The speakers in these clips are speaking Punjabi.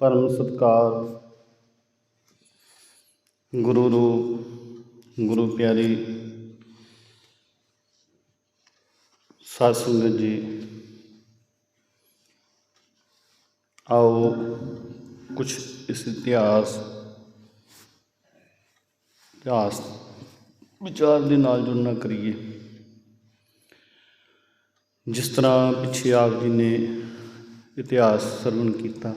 ਪਰਮ ਸਤਕਾਰ। ਗੁਰੂ ਰੂਪ ਗੁਰੂ ਪਿਆਰੀ ਸਾਧ ਸੰਗਤ ਜੀ, ਆਓ ਕੁਝ ਇਸ ਇਤਿਹਾਸ ਇਤਿਹਾਸ ਵਿਚਾਰ ਦੇ ਨਾਲ ਜੁੜਨਾ ਕਰੀਏ। ਜਿਸ ਤਰ੍ਹਾਂ ਪਿੱਛੇ ਆਪ ਜੀ ਨੇ ਇਤਿਹਾਸ ਸਰਵਣ ਕੀਤਾ।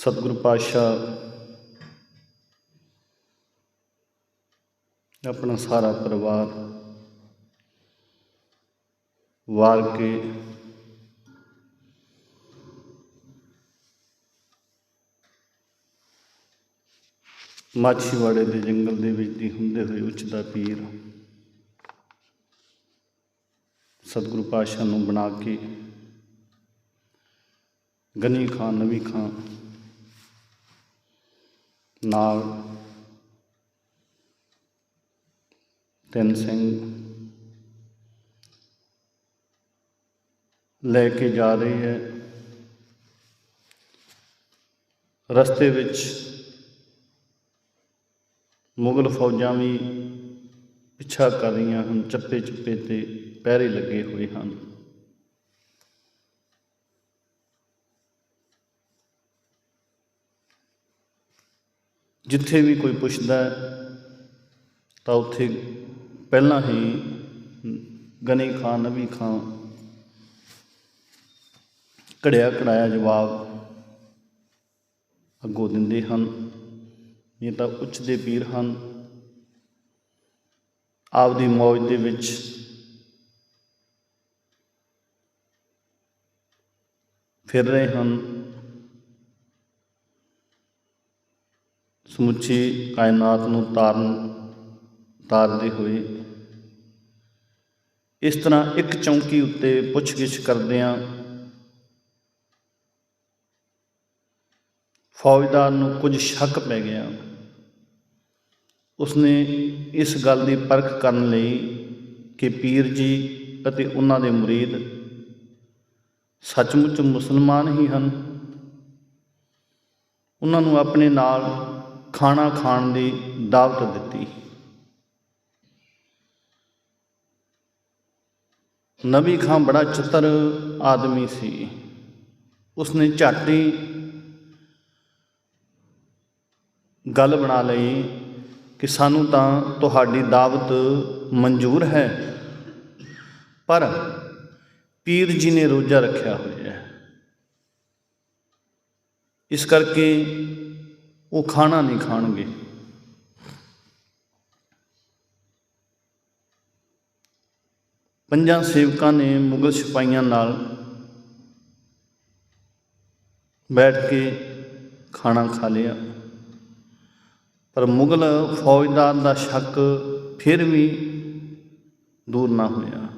ਸਤਿਗੁਰੂ ਪਾਤਸ਼ਾਹ, ਆਪਣਾ ਸਾਰਾ ਪਰਿਵਾਰ ਵਾਰ ਕੇ ਮਾਛੀਵਾੜੇ ਦੇ ਜੰਗਲ ਦੇ ਵਿੱਚ ਦੀ ਹੁੰਦੇ ਹੋਏ ਉੱਚ ਦਾ ਪੀਰ ਸਤਿਗੁਰੂ ਪਾਤਸ਼ਾਹ ਨੂੰ ਬਣਾ ਕੇ ਗਨੀ ਖਾਨ, ਨਵੀ ਖਾਨ ਨਾਲ ਤਿੰਨ ਸਿੰਘ ਲੈ ਕੇ ਜਾ ਰਹੀ ਹੈ। ਰਸਤੇ ਵਿੱਚ ਮੁਗਲ ਫੌਜਾਂ ਵੀ ਪਿੱਛਾ ਕਰ ਰਹੀਆਂ ਹਨ ਚੱਪੇ ਚੱਪੇ ਤੇ ਪਹਿਰੇ ਲੱਗੇ ਹੋਏ ਹਨ। ਜਿੱਥੇ ਵੀ ਕੋਈ ਪੁੱਛਦਾ ਤਾਂ ਉੱਥੇ ਪਹਿਲਾਂ ਹੀ ਗਨੀ ਖਾਨ ਨਬੀ ਖਾਨ ਘੜਿਆ ਘੜਾਇਆ ਜਵਾਬ ਅੱਗੋਂ ਦਿੰਦੇ ਹਨ। ਇਹ ਤਾਂ ਉੱਚ ਦੇ ਪੀਰ ਹਨ। ਆਪਦੀ ਮੌਜ ਦੇ ਵਿੱਚ ਫਿਰ ਰਹੇ ਹਨ। ਸਮੁੱਚੀ ਕਾਇਨਾਤ ਨੂੰ ਤਾਰਨ, ਤਾਰਦੇ ਹੋਏ ਇਸ ਤਰ੍ਹਾਂ ਇੱਕ ਚੌਂਕੀ ਉੱਤੇ ਪੁੱਛਗਿੱਛ ਕਰਦਿਆਂ ਫੌਜਦਾਰ ਨੂੰ ਕੁਝ ਸ਼ੱਕ ਪੈ ਗਿਆ। ਉਸਨੇ ਇਸ ਗੱਲ ਦੀ ਪਰਖ ਕਰਨ ਲਈ ਕਿ ਪੀਰ ਜੀ ਅਤੇ ਉਹਨਾਂ ਦੇ ਮੁਰੀਦ ਸੱਚਮੁੱਚ ਮੁਸਲਮਾਨ ਹੀ ਹਨ। ਉਹਨਾਂ ਨੂੰ ਆਪਣੇ ਨਾਲ ਖਾਣਾ ਖਾਣ ਦੀ ਦਾਵਤ ਦਿੱਤੀ। ਨਬੀ ਖਾਨ ਬੜਾ ਚਤਰ ਆਦਮੀ ਸੀ। ਉਸਨੇ ਝੱਟ ਗੱਲ ਬਣਾ ਲਈ ਕਿ ਸਾਨੂੰ ਤਾਂ ਤੁਹਾਡੀ ਦਾਵਤ ਮਨਜ਼ੂਰ ਹੈ, ਪਰ ਪੀਰ ਜੀ ਨੇ ਰੋਜ਼ਾ ਰੱਖਿਆ ਹੋਇਆ ਹੈ। ਇਸ ਕਰਕੇ ਉਹ ਖਾਣਾ ਨਹੀਂ ਖਾਣਗੇ। ਪੰਜਾਂ ਸੇਵਕਾਂ ਨੇ ਮੁਗਲ ਸਿਪਾਹੀਆਂ ਨਾਲ ਬੈਠ ਕੇ ਖਾਣਾ ਖਾ ਲਿਆ। ਪਰ ਮੁਗਲ ਫੌਜਦਾਰ ਦਾ ਸ਼ੱਕ ਫਿਰ ਵੀ ਦੂਰ ਨਾ ਹੋਇਆ।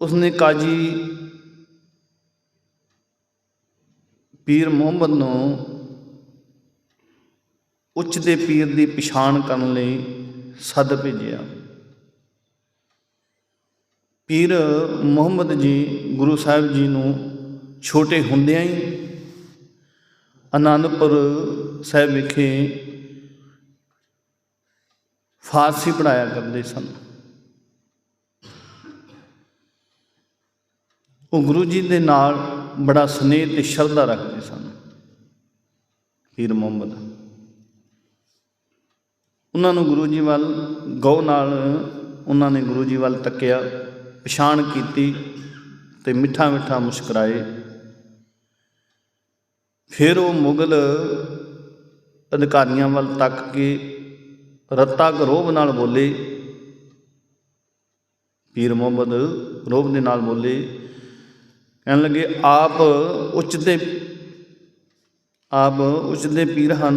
ਉਸਨੇ ਕਾਜੀ ਪੀਰ ਮੁਹੰਮਦ ਨੂੰ ਉੱਚ ਦੇ ਪੀਰ ਦੀ ਪਛਾਣ ਕਰਨ ਲਈ ਸੱਦ ਭੇਜਿਆ। ਪੀਰ ਮੁਹੰਮਦ ਜੀ ਗੁਰੂ ਸਾਹਿਬ ਜੀ ਨੂੰ ਛੋਟੇ ਹੁੰਦਿਆਂ ਹੀ ਆਨੰਦਪੁਰ ਸਾਹਿਬ ਵਿਖੇ ਫਾਰਸੀ ਪੜਾਇਆ ਕਰਦੇ ਸਨ। ਉਹ ਗੁਰੂ ਜੀ ਦੇ ਨਾਲ ਬੜਾ ਸਨੇਹ ਤੇ ਸ਼ਰਧਾ ਰੱਖਦੇ ਸਨ। ਪੀਰ ਮੁਹੰਮਦ। ਉਹਨਾਂ ਨੂੰ ਗੁਰੂ ਜੀ ਵੱਲ ਗੌ ਨਾਲ ਉਹਨਾਂ ਨੇ ਗੁਰੂ ਜੀ ਵੱਲ ਤੱਕਿਆ ਪਛਾਣ ਕੀਤੀ ਤੇ ਮਿੱਠਾ ਮਿੱਠਾ ਮੁਸਕਰਾਏ। ਫਿਰ ਉਹ ਮੁਗਲ ਅਧਿਕਾਰੀਆਂ ਵੱਲ ਤੱਕ ਕੇ ਰੱਤਾ ਗਰੋਬ ਨਾਲ ਬੋਲੇ। ਪੀਰ ਮੁਹੰਮਦ ਰੋਬ ਦੇ ਨਾਲ ਬੋਲੇ ਕਹਿਣ ਲੱਗੇ, ਆਪ ਉੱਚ ਦੇ ਆਪ ਉੱਚ ਦੇ ਪੀਰ ਹਨ।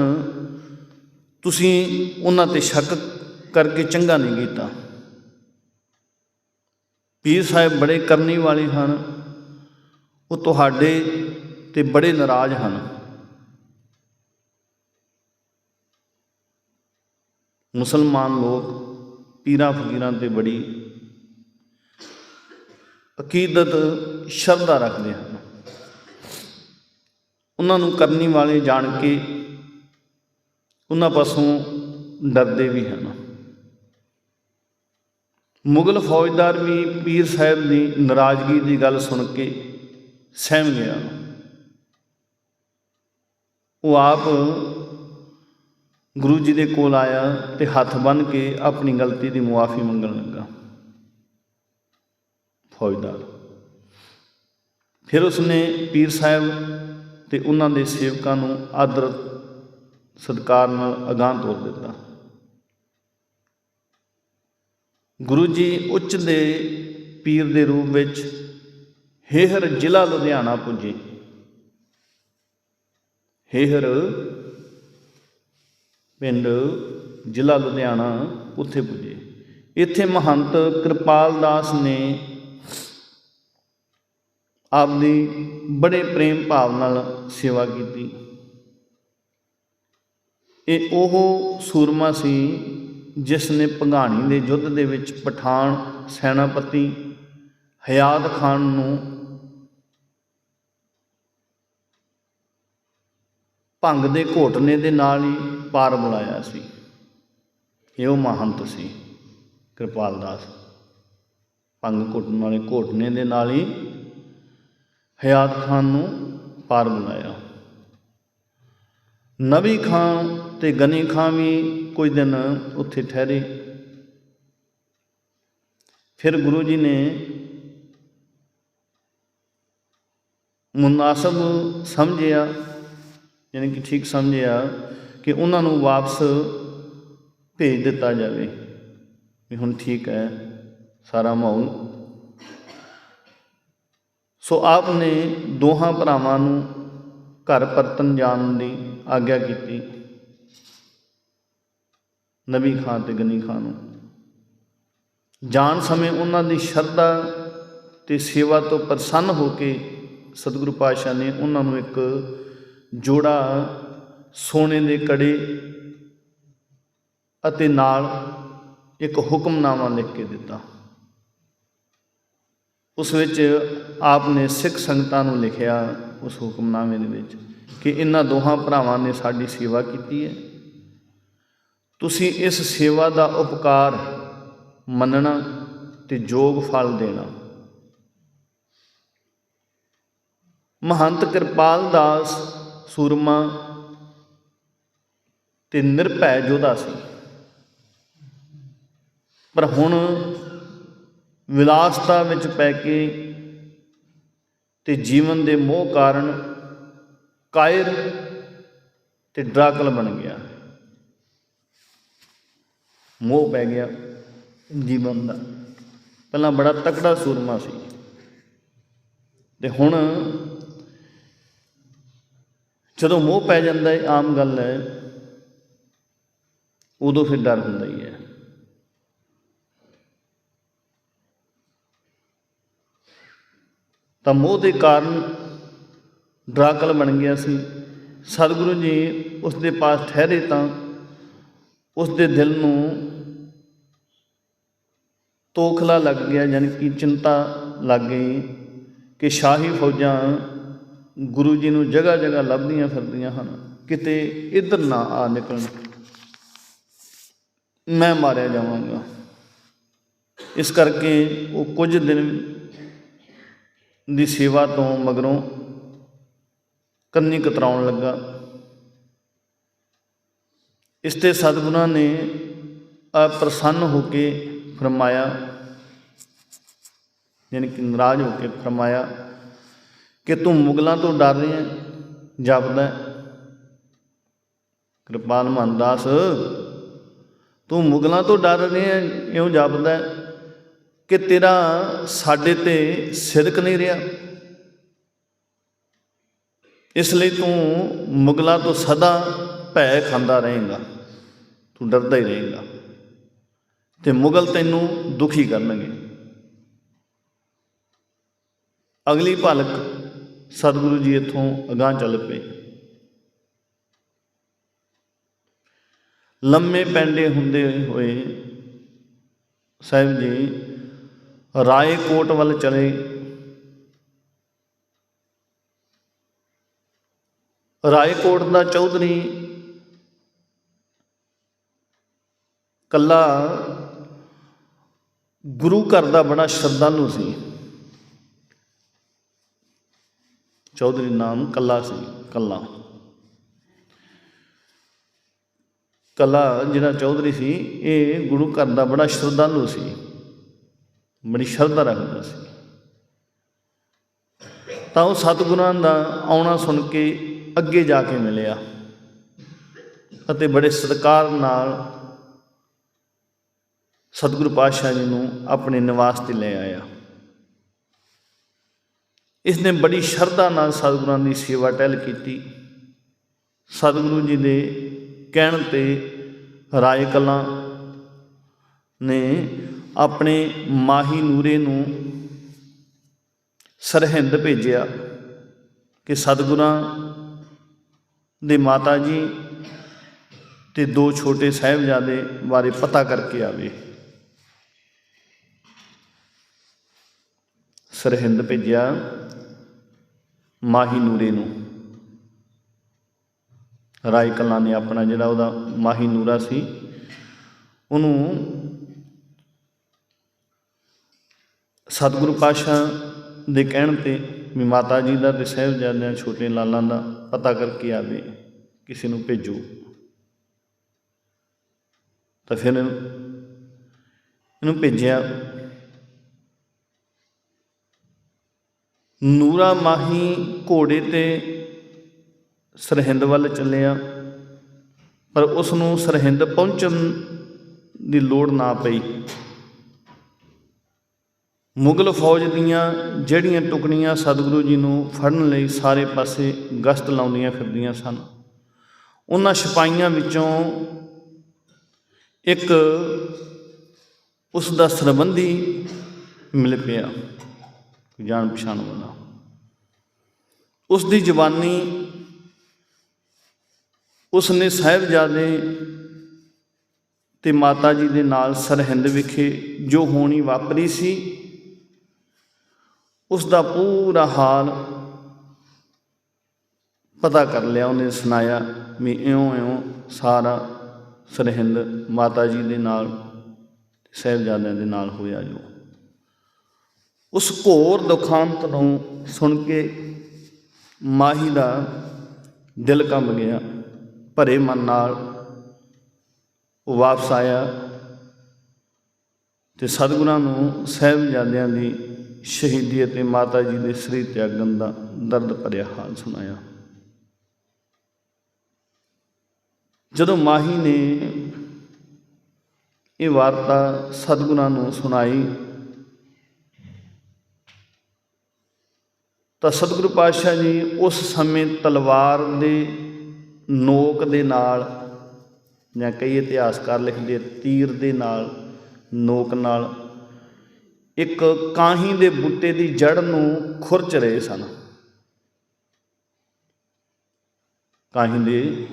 ਤੁਸੀਂ ਉਹਨਾਂ ਤੇ ਸ਼ੱਕ ਕਰਕੇ ਚੰਗਾ ਨਹੀਂ ਕੀਤਾ। ਪੀਰ ਸਾਹਿਬ ਬੜੇ ਕਰਨੀ ਵਾਲੇ ਹਨ। ਉਹ ਤੁਹਾਡੇ ਤੇ ਬੜੇ ਨਾਰਾਜ਼ ਹਨ। ਮੁਸਲਮਾਨ ਲੋਕ ਪੀਰਾਂ ਫਕੀਰਾਂ ਤੇ ਬੜੀ ਅਕੀਦਤ ਸ਼ਰਧਾ ਰੱਖਦੇ ਹਨ। ਉਹਨਾਂ ਨੂੰ ਕਰਨੀ ਵਾਲੇ ਜਾਣ ਕੇ ਉਹਨਾਂ ਪਾਸੋਂ ਡਰਦੇ ਵੀ ਹਨ। ਮੁਗਲ ਫੌਜਦਾਰ ਵੀ ਪੀਰ ਸਾਹਿਬ ਦੀ ਨਾਰਾਜ਼ਗੀ ਦੀ ਗੱਲ ਸੁਣ ਕੇ ਸਹਿਮ ਗਿਆ। ਉਹ ਆਪ ਗੁਰੂ ਜੀ ਦੇ ਕੋਲ ਆਇਆ ਤੇ ਹੱਥ ਬੰਨ੍ਹ ਕੇ ਆਪਣੀ ਗਲਤੀ ਦੀ ਮੁਆਫੀ ਮੰਗਣ ਲੱਗਾ। ਫੌਜਦਾਰ। ਫਿਰ ਉਸਨੇ ਪੀਰ ਸਾਹਿਬ ਤੇ ਉਹਨਾਂ ਦੇ ਸੇਵਕਾਂ ਨੂੰ ਆਦਰ, ਸਤਿਕਾਰ ਨਾਲ ਅਗਾਂਹ ਤੋਰ ਦਿੱਤਾ। ਗੁਰੂ ਜੀ ਉੱਚ ਦੇ ਪੀਰ ਦੇ ਰੂਪ ਵਿੱਚ ਹੇਹਰ ਜ਼ਿਲ੍ਹਾ ਲੁਧਿਆਣਾ ਪੁੱਜੇ। ਹੇਹਰ ਪਿੰਡ ਜ਼ਿਲ੍ਹਾ ਲੁਧਿਆਣਾ ਉੱਥੇ ਪੁੱਜੇ। ਇੱਥੇ ਮਹੰਤ ਕਿਰਪਾਲ ਦਾਸ ਨੇ ਆਪਦੀ ਬੜੇ ਪ੍ਰੇਮ ਭਾਵ ਨਾਲ ਸੇਵਾ ਕੀਤੀ। ਇਹ ਉਹ ਸੂਰਮਾ ਸੀ ਜਿਸ ਨੇ ਭੰਗਾਣੀ ਦੇ ਯੁੱਧ ਦੇ ਵਿੱਚ ਪਠਾਨ ਸੈਨਾਪਤੀ ਹਯਾਤ ਖਾਨ ਨੂੰ ਭੰਗ ਦੇ ਘੋਟਨੇ ਦੇ ਨਾਲ ਹੀ ਪਾਰ ਬੁਲਾਇਆ ਸੀ। ਇਹ ਉਹ ਮਹੰਤ ਸੀ, ਕਿਰਪਾਲ ਦਾਸ। ਭੰਗ ਘੋਟਣ ਵਾਲੇ ਘੋਟਨੇ ਦੇ ਨਾਲ ਹੀ ਹਯਾਤ ਖਾਨ ਨੂੰ ਪਾਰ ਬਣਾਇਆ। ਨਬੀ ਖਾਨ ਤੇ ਗਨੀ ਖਾਨ ਵੀ ਕੁਝ ਦਿਨ ਉੱਥੇ ਠਹਿਰੇ। ਫਿਰ ਗੁਰੂ ਜੀ ਨੇ ਮੁਨਾਸਬ ਸਮਝਿਆ, ਯਾਨੀ ਕਿ ਠੀਕ ਸਮਝਿਆ ਕਿ ਉਹਨਾਂ ਨੂੰ ਵਾਪਸ ਭੇਜ ਦਿੱਤਾ ਜਾਵੇ ਵੀ ਹੁਣ ਠੀਕ ਹੈ, ਸਾਰਾ ਮਾਹੌਲ ਸੋ ਆਪ ਨੇ ਦੋਹਾਂ ਭਰਾਵਾਂ ਨੂੰ ਘਰ ਪਰਤਨ ਜਾਣ ਦੀ ਆਗਿਆ ਕੀਤੀ। ਨਬੀ ਖਾਨ ਤੇ ਗਨੀ ਖਾਨ ਨੂੰ। ਜਾਣ ਸਮੇਂ ਉਹਨਾਂ ਦੀ ਸ਼ਰਧਾ ਤੇ ਸੇਵਾ ਤੋਂ ਪ੍ਰਸੰਨ ਹੋ ਕੇ ਸਤਿਗੁਰੂ ਪਾਤਸ਼ਾਹ ਨੇ ਉਹਨਾਂ ਨੂੰ ਇੱਕ ਜੋੜਾ ਸੋਨੇ ਦੇ ਕੜੇ ਅਤੇ ਨਾਲ ਇੱਕ ਹੁਕਮਨਾਮਾ ਲਿਖ ਕੇ ਦਿੱਤਾ। ਉਸ ਵਿੱਚ ਆਪ ਨੇ ਸਿੱਖ ਸੰਗਤਾਂ ਨੂੰ ਲਿਖਿਆ ਉਸ ਹੁਕਮਨਾਮੇ ਦੇ ਵਿੱਚ ਕਿ ਇਹਨਾਂ ਦੋਹਾਂ ਭਰਾਵਾਂ ਨੇ ਸਾਡੀ ਸੇਵਾ ਕੀਤੀ ਹੈ। ਤੁਸੀਂ ਇਸ ਸੇਵਾ ਦਾ ਉਪਕਾਰ ਮੰਨਣਾ ਤੇ ਯੋਗ ਫਲ ਦੇਣਾ। ਮਹੰਤ ਕਿਰਪਾਲ ਦਾਸ ਸੂਰਮਾ ਤੇ ਨਿਰਭੈ ਯੋਧਾ ਸੀ। ਪਰ ਹੁਣ ਵਿਲਾਸਤਾ ਵਿੱਚ ਪੈ ਕੇ ਤੇ ਜੀਵਨ ਦੇ ਮੋਹ ਕਾਰਨ ਕਾਇਰ ਤੇ ਡਰਾਕਲ ਬਣ ਗਿਆ। ਮੋਹ ਪੈ ਗਿਆ ਜੀਵਨ ਦਾ। ਪਹਿਲਾਂ ਬੜਾ ਤਕੜਾ ਸੂਰਮਾ ਸੀ। ਤੇ ਹੁਣ ਜਦੋਂ ਮੋਹ ਪੈ ਜਾਂਦਾ ਹੈ ਆਮ ਗੱਲ ਹੈ, ਉਦੋਂ ਫਿਰ ਡਰ ਹੁੰਦਾ ਹੀ ਹੈ। ਤਾਂ ਮੋਹ ਦੇ ਕਾਰਨ ਡਰਾਕਲ ਬਣ ਗਿਆ ਸੀ। ਸਤਿਗੁਰੂ ਜੀ ਉਸ ਦੇ ਪਾਸ ਠਹਿਰੇ ਤਾਂ ਉਸ ਦੇ ਦਿਲ ਨੂੰ ਤੋਖਲਾ ਲੱਗ ਗਿਆ, ਯਾਨੀ ਕਿ ਚਿੰਤਾ ਲੱਗ ਗਈ ਕਿ ਸ਼ਾਹੀ ਫੌਜਾਂ ਗੁਰੂ ਜੀ ਨੂੰ ਜਗ੍ਹਾ ਜਗ੍ਹਾ ਲੱਭਦੀਆਂ ਫਿਰਦੀਆਂ ਹਨ, ਕਿਤੇ ਇੱਧਰ ਨਾ ਆ ਨਿਕਲਣ। ਮੈਂ ਮਾਰਿਆ ਜਾਵਾਂਗਾ। ਇਸ ਕਰਕੇ ਉਹ ਕੁਝ ਦਿਨ ਦੀ ਸੇਵਾ ਤੋਂ ਮਗਰੋਂ ਕੰਨੀ ਕਤਰਾਉਣ ਲੱਗਾ। ਇਸ ਤੇ ਸਤਿਗੁਰਾਂ ਨੇ ਪ੍ਰਸੰਨ ਹੋ ਕੇ ਫਰਮਾਇਆ ਯਾਨੀ ਕਿ ਨਾਰਾਜ਼ ਹੋ ਕੇ ਫਰਮਾਇਆ ਕਿ ਤੂੰ ਮੁਗਲਾਂ ਤੋਂ ਡਰ ਰਹੀ ਹੈ ਜਪਦਾ ਕਿਰਪਾਲ ਮਹੰਦਾਸ ਤੂੰ ਮੁਗਲਾਂ ਤੋਂ ਡਰ ਰਹੀ ਹੈ, ਇਉਂ ਜਪਦਾ ਕਿ ਤੇਰਾ ਸਾਡੇ ਤੇ ਸਿਦਕ ਨਹੀਂ ਰਿਹਾ। ਇਸ ਲਈ ਤੂੰ ਮੁਗਲਾਂ ਤੋਂ ਸਦਾ ਭੈ ਖਾਂਦਾ ਰਹੇਗਾ, ਤੂੰ ਡਰਦਾ ਹੀ ਰਹੇਗਾ ਤੇ ਮੁਗਲ ਤੈਨੂੰ ਦੁਖੀ ਕਰਨਗੇ। ਅਗਲੀ ਭਲਕ ਸਤਿਗੁਰੂ ਜੀ ਇੱਥੋਂ ਅਗਾਂਹ ਚੱਲ ਪਏ। ਲੰਮੇ ਪੈਂਡੇ ਹੁੰਦੇ ਹੋਏ ਸਾਹਿਬ ਜੀ ਰਾਏਕੋਟ ਵੱਲ ਚਲੇ। ਰਾਏਕੋਟ ਦਾ ਚੌਧਰੀ ਕੱਲਾ ਗੁਰੂ ਘਰ ਦਾ ਬੜਾ ਸ਼ਰਧਾਲੂ ਸੀ। ਚੌਧਰੀ ਨਾਮ ਕੱਲਾ ਸੀ, ਕੱਲਾ। ਕੱਲਾ ਜਿਹੜਾ ਚੌਧਰੀ ਸੀ, ਇਹ ਗੁਰੂ ਘਰ ਦਾ ਬੜਾ ਸ਼ਰਧਾਲੂ ਸੀ। ਬੜੀ ਸ਼ਰਧਾ ਰੱਖਦਾ ਸੀ। ਤਾਂ ਉਹ ਸਤਿਗੁਰਾਂ ਦਾ ਆਉਣਾ ਸੁਣ ਕੇ ਅੱਗੇ ਜਾ ਕੇ ਮਿਲਿਆ ਅਤੇ ਬੜੇ ਸਤਿਕਾਰ ਨਾਲ ਸਤਿਗੁਰੂ ਪਾਤਸ਼ਾਹ ਜੀ ਨੂੰ ਆਪਣੇ ਨਿਵਾਸ ਤੇ ਲੈ ਆਇਆ। ਇਸ ਨੇ ਬੜੀ ਸ਼ਰਧਾ ਨਾਲ ਸਤਿਗੁਰਾਂ ਦੀ ਸੇਵਾ ਟਹਿਲ ਕੀਤੀ। ਸਤਿਗੁਰੂ ਜੀ ਦੇ ਕਹਿਣ ਤੇ ਰਾਏ ਕਲਾਂ ਨੇ ਆਪਣੇ ਮਾਹੀ ਨੂਰੇ ਨੂੰ ਸਰਹਿੰਦ ਭੇਜਿਆ ਕਿ ਸਤਿਗੁਰਾਂ ਦੇ ਮਾਤਾ ਜੀ ਤੇ ਦੋ ਛੋਟੇ ਸਾਹਿਬਜ਼ਾਦੇ ਬਾਰੇ ਪਤਾ ਕਰਕੇ ਆਵੇ। ਸਰਹਿੰਦ ਭੇਜਿਆ ਮਾਹੀ ਨੂਰੇ ਨੂੰ। ਰਾਏ ਕਲਾਂ ਨੇ ਆਪਣਾ ਜਿਹੜਾ ਉਹਦਾ ਮਾਹੀ ਨੂਰਾ ਸੀ, ਉਹਨੂੰ ਸਤਿਗੁਰੂ ਪਾਤਸ਼ਾਹ ਦੇ ਕਹਿਣ ਤੇ ਵੀ ਮਾਤਾ ਜੀ ਦਾ ਤੇ ਸਾਹਿਬਜ਼ਾਦਿਆਂ ਛੋਟੇ ਲਾਲਾਂ ਦਾ ਪਤਾ ਕਰਕੇ ਆਵੇ, ਕਿਸੇ ਨੂੰ ਭੇਜੋ। ਤਾਂ ਫਿਰ ਇਹਨੂੰ ਭੇਜਿਆ। ਨੂਰਾ ਮਾਹੀ ਘੋੜੇ ਤੇ ਸਰਹਿੰਦ ਵੱਲ ਚੱਲਿਆ, ਪਰ ਉਸ ਨੂੰ ਸਰਹਿੰਦ ਪਹੁੰਚਣ ਦੀ ਲੋੜ ਨਾ ਪਈ। ਮੁਗਲ ਫੌਜ ਦੀਆਂ ਜਿਹੜੀਆਂ ਟੁਕੜੀਆਂ ਸਤਿਗੁਰੂ ਜੀ ਨੂੰ ਫੜਨ ਲਈ ਸਾਰੇ ਪਾਸੇ ਗਸ਼ਤ ਲਾਉਂਦੀਆਂ ਫਿਰਦੀਆਂ ਸਨ, ਉਹਨਾਂ ਸਿਪਾਹੀਆਂ ਵਿੱਚੋਂ ਇੱਕ ਉਸ ਦਾ ਸਰਬੰਧੀ ਮਿਲ ਪਿਆ, ਜਾਣ ਪਛਾਣ ਵਾਲਾ। ਉਸ ਦੀ ਜਵਾਨੀ ਉਸ ਨੇ ਸਾਹਿਬਜ਼ਾਦੇ ਤੇ ਮਾਤਾ ਜੀ ਦੇ ਨਾਲ ਸਰਹਿੰਦ ਵਿਖੇ ਜੋ ਹੋਣੀ ਵਾਪਰੀ ਸੀ ਉਸ ਦਾ ਪੂਰਾ ਹਾਲ ਪਤਾ ਕਰ ਲਿਆ, ਉਹਨੇ ਸੁਣਾਇਆ ਵੀ ਇਉਂ ਇਉਂ ਸਾਰਾ ਸਰਹਿੰਦ ਮਾਤਾ ਜੀ ਦੇ ਨਾਲ ਸਾਹਿਬਜ਼ਾਦਿਆਂ ਦੇ ਨਾਲ ਹੋਇਆ ਜੋ। ਉਸ ਘੋਰ ਦੁਖਾਂਤ ਨੂੰ ਸੁਣ ਕੇ ਮਾਹੀ ਦਾ ਦਿਲ ਕੰਬ ਗਿਆ, ਭਰੇ ਮਨ ਨਾਲ ਉਹ ਵਾਪਸ ਆਇਆ ਤੇ ਸਤਿਗੁਰਾਂ ਨੂੰ ਸਾਹਿਬਜ਼ਾਦਿਆਂ ਦੀ ਸ਼ਹੀਦੀ ਅਤੇ ਮਾਤਾ ਜੀ ਦੇ ਸਰੀਰ ਤਿਆਗਨ ਦਾ ਦਰਦ ਭਰਿਆ ਹਾਲ ਸੁਣਾਇਆ। ਜਦੋਂ ਮਾਹੀ ਨੇ ਇਹ ਵਾਰਤਾ ਸਤਿਗੁਰਾਂ ਨੂੰ ਸੁਣਾਈ, ਤਾਂ ਸਤਿਗੁਰੂ ਪਾਤਸ਼ਾਹ ਜੀ ਉਸ ਸਮੇਂ ਤਲਵਾਰ ਦੇ ਨੋਕ ਦੇ ਨਾਲ ਜਾਂ ਕਈ ਇਤਿਹਾਸਕਾਰ ਲਿਖਦੇ ਤੀਰ ਦੇ ਨਾਲ, ਨੋਕ ਨਾਲ ਇੱਕ ਕਾਹੀ ਦੇ ਬੂਟੇ ਦੀ ਜੜ ਨੂੰ ਖੁਰਚ ਰਹੇ ਸਨ। ਕਾਹੀ ਦੇ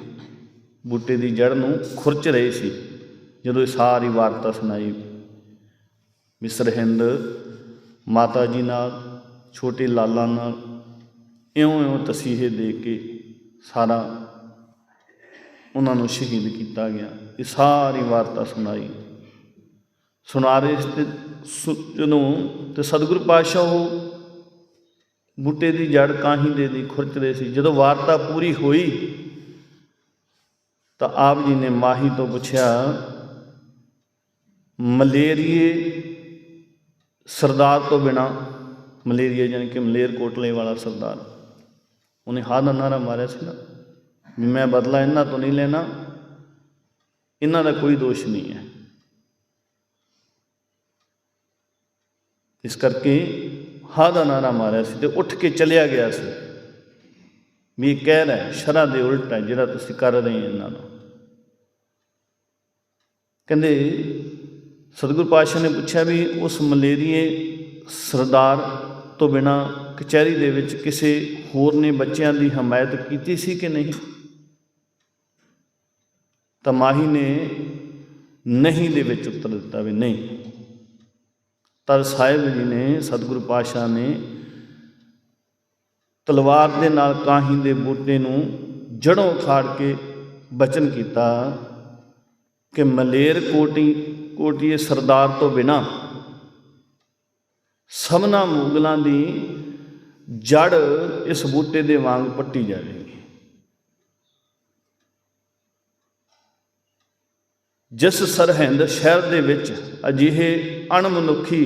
ਬੂਟੇ ਦੀ ਜੜ ਨੂੰ ਖੁਰਚ ਰਹੇ ਸੀ। ਜਦੋਂ ਇਹ ਸਾਰੀ ਵਾਰਤਾ ਸੁਣਾਈ ਮਿਸਰ ਹਿੰਦ ਮਾਤਾ ਜੀ ਨਾਲ, ਛੋਟੇ ਲਾਲਾਂ ਨਾਲ ਇਉਂ ਇਉਂ ਤਸੀਹੇ ਦੇ ਕੇ ਸਾਰਾ ਉਹਨਾਂ ਨੂੰ ਸ਼ਹੀਦ ਕੀਤਾ ਗਿਆ। ਇਹ ਸਾਰੀ ਵਾਰਤਾ ਸੁਣਾਈ। ਸੁਣਾ ਰਹੇ ਸੀ ਤੇ ਸੁ- ਜਦੋਂ ਤੇ ਸਤਿਗੁਰੂ ਪਾਤਸ਼ਾਹ ਉਹ ਬੂਟੇ ਦੀ ਜੜ ਕਾਹੀ ਦੇ ਦੀ ਖੁਰਚ ਰਹੇ ਸੀ। ਜਦੋਂ ਵਾਰਤਾ ਪੂਰੀ ਹੋਈ, ਤਾਂ ਆਪ ਜੀ ਨੇ ਮਾਹੀ ਤੋਂ ਪੁੱਛਿਆ, ਮਲੇਰੀਏ ਸਰਦਾਰ ਤੋਂ ਬਿਨਾ ਮਲੇਰੀਆ ਯਾਨੀ ਕਿ ਮਲੇਰ ਕੋਟਲੇ ਵਾਲਾ ਸਰਦਾਰ, ਉਹਨੇ ਹਾਂ ਦਾ ਨਾਰਾ ਮਾਰਿਆ ਸੀ ਨਾ, ਵੀ ਮੈਂ ਬਦਲਾ ਇਹਨਾਂ ਤੋਂ ਨਹੀਂ ਲੈਣਾ, ਇਹਨਾਂ ਦਾ ਕੋਈ ਦੋਸ਼ ਨਹੀਂ ਹੈ। ਇਸ ਕਰਕੇ ਹਾਂ ਦਾ ਨਾਰਾ ਮਾਰਿਆ ਸੀ ਤੇ ਉੱਠ ਕੇ ਚਲਿਆ ਗਿਆ ਸੀ। ਵੀ ਇਹ ਕਹਿ ਰਿਹਾ ਸ਼ਰਾ ਦੇ ਉਲਟ ਹੈ ਜਿਹੜਾ ਤੁਸੀਂ ਕਰ ਰਹੇ ਇਹਨਾਂ ਨੂੰ। ਕਹਿੰਦੇ ਸਤਿਗੁਰੂ ਪਾਤਸ਼ਾਹ ਨੇ ਪੁੱਛਿਆ ਵੀ ਉਸ ਮਲੇਰੀਏ ਸਰਦਾਰ ਤੋਂ ਬਿਨਾ ਕਚਹਿਰੀ ਦੇ ਵਿੱਚ ਕਿਸੇ ਹੋਰ ਨੇ ਬੱਚਿਆਂ ਦੀ ਹਮਾਇਤ ਕੀਤੀ ਸੀ ਕਿ ਨਹੀਂ? ਤਾਂ ਮਾਹੀ ਨੇ ਨਹੀਂ ਦੇ ਵਿੱਚ ਉੱਤਰ ਦਿੱਤਾ ਵੀ ਨਹੀਂ। ਤਦ ਸਾਹਿਬ ਜੀ ਨੇ, ਸਤਿਗੁਰੂ ਪਾਤਸ਼ਾਹ ਨੇ ਤਲਵਾਰ ਦੇ ਨਾਲ ਕਾਹੀ ਦੇ ਬੂਟੇ ਨੂੰ ਜੜੋਂ ਖਾੜ ਕੇ ਬਚਨ ਕੀਤਾ ਕਿ ਮਲੇਰ ਕੋਟੀ, ਕੋਟੀਏ ਸਰਦਾਰ ਤੋਂ ਬਿਨਾ ਸਭਨਾ ਮੁਗਲਾਂ ਦੀ ਜੜ ਇਸ ਬੂਟੇ ਦੇ ਵਾਂਗ ਪੱਟੀ ਜਾਵੇ। ਜਿਸ ਸਰਹਿੰਦ ਸ਼ਹਿਰ ਦੇ ਵਿੱਚ ਅਜਿਹੇ ਅਣਮਨੁੱਖੀ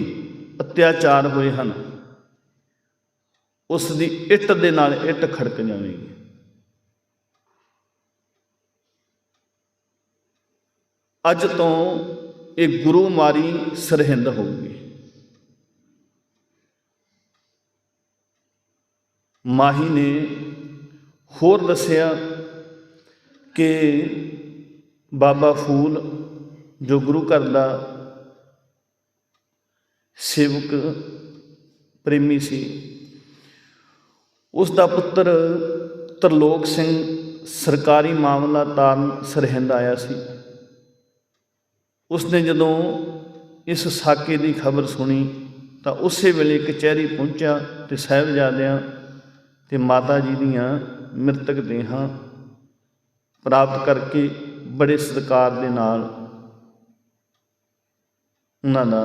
ਅਤਿਆਚਾਰ ਹੋਏ ਹਨ, ਉਸ ਦੀ ਇੱਟ ਦੇ ਨਾਲ ਇੱਟ ਖੜਕ ਜਾਵੇਗੀ। ਅੱਜ ਤੋਂ ਇਹ ਗੁਰੂ ਮਾਰੀ ਸਰਹਿੰਦ ਹੋਊਗੀ। ਮਾਹੀ ਨੇ ਹੋਰ ਦੱਸਿਆ ਕਿ ਬਾਬਾ ਫੂਲ ਜੋ ਗੁਰੂ ਘਰ ਦਾ ਸੇਵਕ, ਪ੍ਰੇਮੀ ਸੀ। ਉਸ ਦਾ ਪੁੱਤਰ ਤਰਲੋਕ ਸਿੰਘ ਸਰਕਾਰੀ ਮਾਮਲਾ ਤਾਰਨ ਸਰਹਿੰਦ ਆਇਆ ਸੀ। ਉਸਨੇ ਜਦੋਂ ਇਸ ਸਾਕੇ ਦੀ ਖਬਰ ਸੁਣੀ ਤਾਂ ਉਸੇ ਵੇਲੇ ਕਚਹਿਰੀ ਪਹੁੰਚਿਆ ਤੇ ਸਾਹਿਬਜ਼ਾਦਿਆਂ ਤੇ ਮਾਤਾ ਜੀ ਦੀਆਂ ਮ੍ਰਿਤਕ ਦੇਹਾਂ ਪ੍ਰਾਪਤ ਕਰਕੇ ਬੜੇ ਸਤਿਕਾਰ ਦੇ ਨਾਲ ਉਹਨਾਂ ਦਾ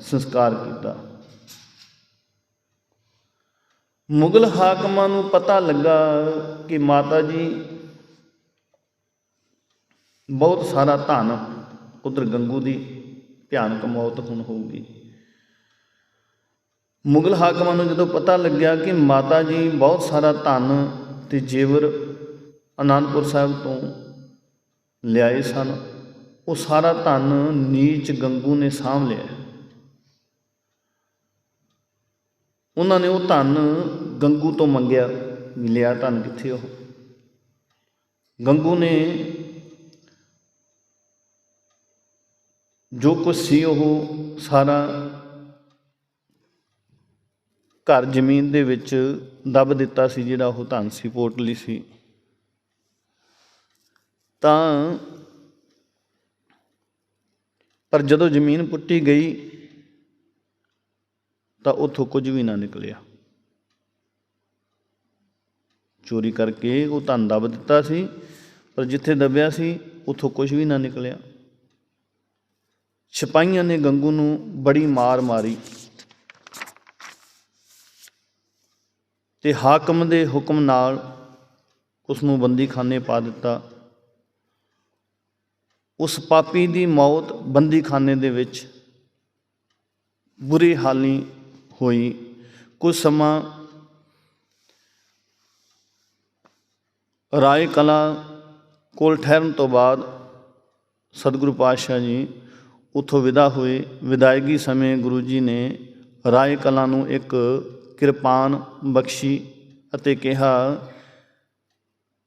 ਸੰਸਕਾਰ ਕੀਤਾ। ਮੁਗਲ ਹਾਕਮਾਂ ਨੂੰ ਪਤਾ ਲੱਗਾ ਕਿ ਮਾਤਾ ਜੀ ਬਹੁਤ ਸਾਰਾ ਧਨ ਉਧਰ ਗੰਗੂ ਦੀ ਭਿਆਨਕ ਮੌਤ ਹੁਣ ਹੋਊਗੀ। ਮੁਗਲ ਹਾਕਮਾਂ ਨੂੰ ਜਦੋਂ ਪਤਾ ਲੱਗਿਆ ਕਿ ਮਾਤਾ ਜੀ ਬਹੁਤ ਸਾਰਾ ਧਨ ਤੇ ਜੇਵਰ ਅਨੰਦਪੁਰ ਸਾਹਿਬ ਤੋਂ ਲਿਆਏ ਸਨ। ਉਹ ਸਾਰਾ ਧਨ ਨੀਚ ਗੰਗੂ ਨੇ ਸਾਂਭ ਲਿਆ। ਉਹਨਾਂ ਨੇ ਉਹ ਧਨ ਗੰਗੂ ਤੋਂ ਮੰਗਿਆ। ਲਿਆ ਧਨ ਕਿੱਥੇ ਉਹ? ਗੰਗੂ ਨੇ ਜੋ ਕੁਝ ਸੀ ਉਹ ਸਾਰਾ ਘਰ ਜ਼ਮੀਨ ਦੇ ਵਿੱਚ ਦੱਬ ਦਿੱਤਾ ਸੀ, ਜਿਹੜਾ ਉਹ ਧਨ ਸੀ ਪੋਟਲੀ ਸੀ। ਤਾਂ ਪਰ ਜਦੋਂ ਜ਼ਮੀਨ ਪੁੱਟੀ ਗਈ ਤਾਂ ਉਥੋਂ ਕੁਝ ਵੀ ਨਾ ਨਿਕਲਿਆ। ਚੋਰੀ ਕਰਕੇ ਉਹ ਧਨ ਦੱਬ ਦਿੱਤਾ ਸੀ, ਪਰ ਜਿੱਥੇ ਦੱਬਿਆ ਸੀ ਉਥੋਂ ਕੁਝ ਵੀ ਨਾ ਨਿਕਲਿਆ। ਸਿਪਾਹੀਆਂ ਨੇ ਗੰਗੂ ਨੂੰ ਬੜੀ ਮਾਰ ਮਾਰੀ ਤੇ ਹਾਕਮ ਦੇ ਹੁਕਮ ਨਾਲ ਉਸ ਨੂੰ ਬੰਦੀਖਾਨੇ ਪਾ ਦਿੱਤਾ। ਉਸ ਪਾਪੀ ਦੀ ਮੌਤ ਬੰਦੀਖਾਨੇ ਦੇ ਵਿੱਚ ਬੁਰੀ ਹਾਲੀ ਹੋਈ। ਕੁਝ ਸਮਾਂ ਰਾਏ ਕਲਾ ਕੋਲ ਠਹਿਰਨ ਤੋਂ ਬਾਅਦ ਸਤਿਗੁਰੂ ਪਾਤਸ਼ਾਹ ਜੀ ਉਥੋਂ ਵਿਦਾ ਹੋਏ। ਵਿਦਾਇਗੀ ਸਮੇਂ ਗੁਰੂ ਜੀ ਨੇ ਰਾਏ ਕਲਾ ਨੂੰ ਇੱਕ ਕਿਰਪਾਨ ਬਖਸ਼ੀ ਅਤੇ ਕਿਹਾ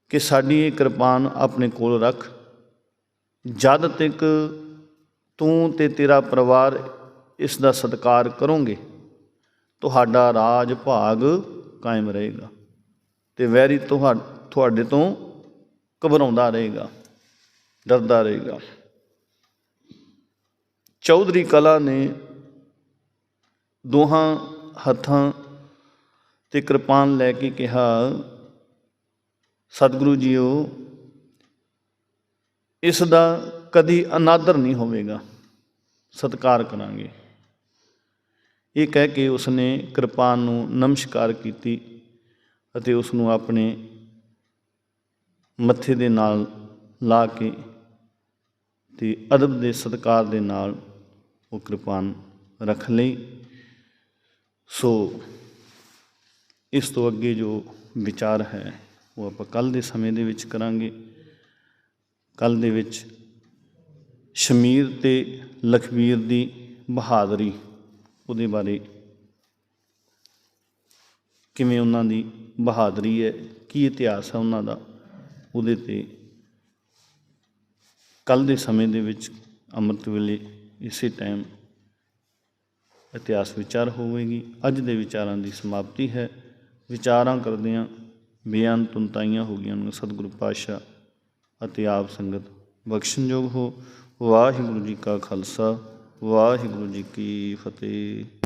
ਕਿ ਸਾਡੀ ਇਹ ਕਿਰਪਾਨ ਆਪਣੇ ਕੋਲ ਰੱਖ। ਜਦ ਤੱਕ ਤੂੰ ਤੇ ਤੇਰਾ ਪਰਿਵਾਰ ਇਸ ਦਾ ਸਤਿਕਾਰ ਕਰੋਗੇ, ਤੁਹਾਡਾ ਰਾਜ ਭਾਗ ਕਾਇਮ ਰਹੇਗਾ ਤੇ ਵੈਰੀ ਤੁਹਾ ਤੁਹਾਡੇ ਤੋਂ ਘਬਰਾਉਂਦਾ ਰਹੇਗਾ, ਡਰਦਾ ਰਹੇਗਾ। ਚੌਧਰੀ ਕਲਾ ਨੇ ਦੋਹਾਂ ਹੱਥਾਂ ਤੇ ਕਿਰਪਾਨ ਲੈ ਕੇ ਕਿਹਾ, ਸਤਿਗੁਰੂ ਜੀਓ ਇਸ ਦਾ ਕਦੀ ਅਨਾਦਰ ਨਹੀਂ ਹੋਵੇਗਾ। ਸਤਿਕਾਰ ਕਰਾਂਗੇ। ਇਹ ਕਹਿ ਕੇ ਉਸਨੇ ਕਿਰਪਾਨ ਨੂੰ ਨਮਸਕਾਰ ਕੀਤੀ ਅਤੇ ਉਸ ਨੂੰ ਆਪਣੇ ਮੱਥੇ ਦੇ ਨਾਲ ਲਾ ਕੇ ਤੇ ਅਦਬ ਦੇ ਸਤਿਕਾਰ ਦੇ ਨਾਲ ਉਹ ਕਿਰਪਾਨ ਰੱਖ ਲਈ। ਸੋ ਇਸ ਤੋਂ ਅੱਗੇ ਜੋ ਵਿਚਾਰ ਹੈ, ਉਹ ਆਪਾਂ ਕੱਲ ਦੇ ਸਮੇਂ ਦੇ ਵਿੱਚ ਕਰਾਂਗੇ। ਕੱਲ ਦੇ ਵਿੱਚ ਸ਼ਮੀਰ ਤੇ ਲਖਵੀਰ ਦੀ ਬਹਾਦਰੀ ਉਹਦੇ ਬਾਰੇ ਕਿਵੇਂ ਉਹਨਾਂ ਦੀ ਬਹਾਦਰੀ ਹੈ, ਕੀ ਇਤਿਹਾਸ ਹੈ ਉਹਨਾਂ ਦਾ, ਉਹਦੇ ਤੇ ਕੱਲ ਦੇ ਸਮੇਂ ਦੇ ਵਿੱਚ ਅੰਮ੍ਰਿਤ ਵੇਲੇ ਇਸੇ ਟਾਈਮ ਇਤਿਹਾਸ ਵਿਚਾਰ ਹੋਵੇਗੀ। ਅੱਜ ਦੇ ਵਿਚਾਰਾਂ ਦੀ ਸਮਾਪਤੀ ਹੈ। ਵਿਚਾਰਾਂ ਕਰਦਿਆਂ ਬੇਅੰਤ ਤੁੰਤਾਈਆਂ ਹੋ ਗਈਆਂ ਨੂੰ ਸਤਿਗੁਰੂ ਪਾਤਸ਼ਾਹ। ਅਤੇ ਆਪ ਸੰਗਤ ਬਖਸ਼ਣਯੋਗ ਹੋ। ਵਾਹਿਗੁਰੂ ਜੀ ਕਾ ਖਾਲਸਾ ਵਾਹਿਗੁਰੂ ਜੀ ਕੀ ਫਤਿਹ।